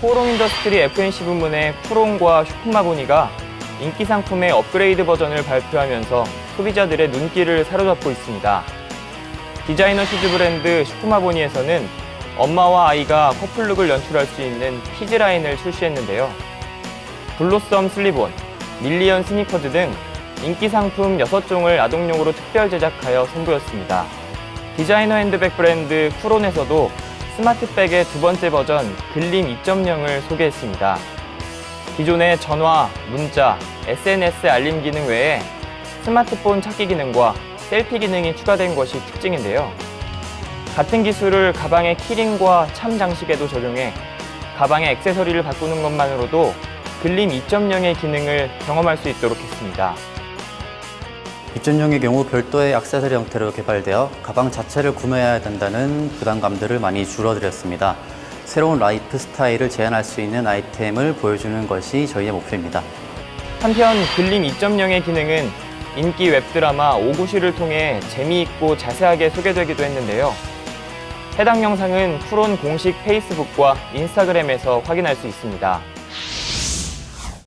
포롱 인더스트리 FNC 부문의 프롱과 슈쿠마보니가 인기 상품의 업그레이드 버전을 발표하면서 소비자들의 눈길을 사로잡고 있습니다. 디자이너 슈즈 브랜드 슈쿠마보니에서는 엄마와 아이가 커플룩을 연출할 수 있는 키즈 라인을 출시했는데요. 블로썸 슬리본, 밀리언 스니커즈 등 인기 상품 6종을 아동용으로 특별 제작하여 선보였습니다. 디자이너 핸드백 브랜드 쿠론에서도 스마트백의 두 번째 버전 글림 2.0을 소개했습니다. 기존의 전화, 문자, SNS 알림 기능 외에 스마트폰 찾기 기능과 셀피 기능이 추가된 것이 특징인데요. 같은 기술을 가방의 키링과 참 장식에도 적용해 가방의 액세서리를 바꾸는 것만으로도 글림 2.0의 기능을 경험할 수 있도록 했습니다. 2.0의 경우 별도의 액세서리 형태로 개발되어 가방 자체를 구매해야 된다는 부담감들을 많이 줄어들였습니다. 새로운 라이프 스타일을 제안할 수 있는 아이템을 보여주는 것이 저희의 목표입니다. 한편 글림 2.0의 기능은 인기 웹드라마 오구시를 통해 재미있고 자세하게 소개되기도 했는데요. 해당 영상은 프론 공식 페이스북과 인스타그램에서 확인할 수 있습니다.